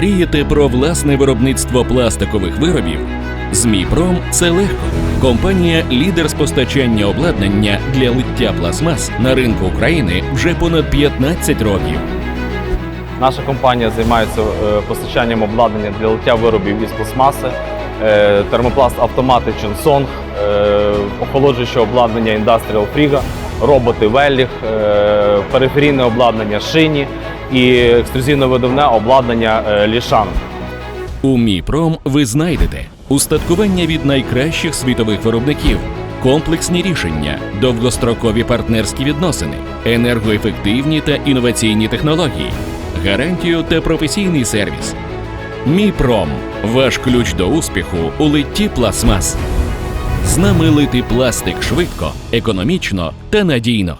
Мрієте про власне виробництво пластикових виробів? Зміпром це легко. Компанія лідер з постачання обладнання для лиття пластмас на ринку України вже понад 15 років. Наша компанія займається е, постачанням обладнання для лиття виробів із пластмаси, е, термопласт автомати Чонсонг, е, охолоджуюче обладнання Industrial Friga, роботи Велліх, е, периферійне обладнання Шині і ексклюзивно-видавне обладнання е, Лішан. У Міпром ви знайдете устаткування від найкращих світових виробників, комплексні рішення, довгострокові партнерські відносини, енергоефективні та інноваційні технології, гарантію та професійний сервіс. Міпром ваш ключ до успіху у литті пластмас. З нами лити пластик швидко, економічно та надійно.